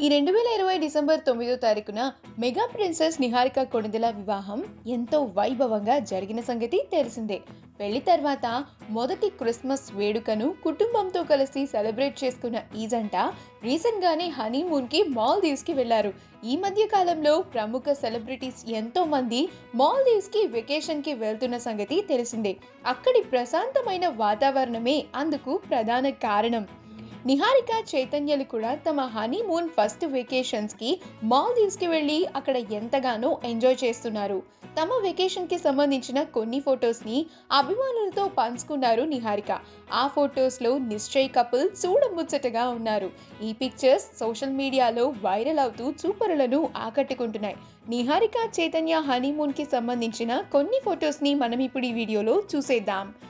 ఈ రెండు వేల ఇరవై డిసెంబర్ తొమ్మిదో తారీఖున మెగా ప్రిన్సెస్ నిహారిక కొణిదెల వివాహం ఎంతో వైభవంగా జరిగిన సంగతి తెలిసిందే. పెళ్ళి తర్వాత మొదటి క్రిస్మస్ వేడుకను కుటుంబంతో కలిసి సెలబ్రేట్ చేసుకున్న ఈ జంట రీసెంట్గానే హనీమూన్కి మాల్దీవ్స్కి వెళ్ళారు. ఈ మధ్య కాలంలో ప్రముఖ సెలబ్రిటీస్ ఎంతో మంది మాల్దీవ్స్కి వెకేషన్కి వెళ్తున్న సంగతి తెలిసిందే. అక్కడి ప్రశాంతమైన వాతావరణమే అందుకు ప్రధాన కారణం. నిహారిక చైతన్యలు కూడా తమ హనీమూన్ ఫస్ట్ వెకేషన్స్కి మాల్దీవ్స్కి వెళ్ళి అక్కడ ఎంతగానో ఎంజాయ్ చేస్తున్నారు. తమ వెకేషన్కి సంబంధించిన కొన్ని ఫొటోస్ని అభిమానులతో పంచుకున్నారు నిహారిక. ఆ ఫొటోస్లో నిశ్చయ్ కపుల్ చూడముచ్చటగా ఉన్నారు. ఈ పిక్చర్స్ సోషల్ మీడియాలో వైరల్ అవుతూ చూపరులను ఆకట్టుకుంటున్నాయి. నిహారిక చైతన్య హనీమూన్కి సంబంధించిన కొన్ని ఫొటోస్ని మనం ఇప్పుడు ఈ వీడియోలో చూసేద్దాం.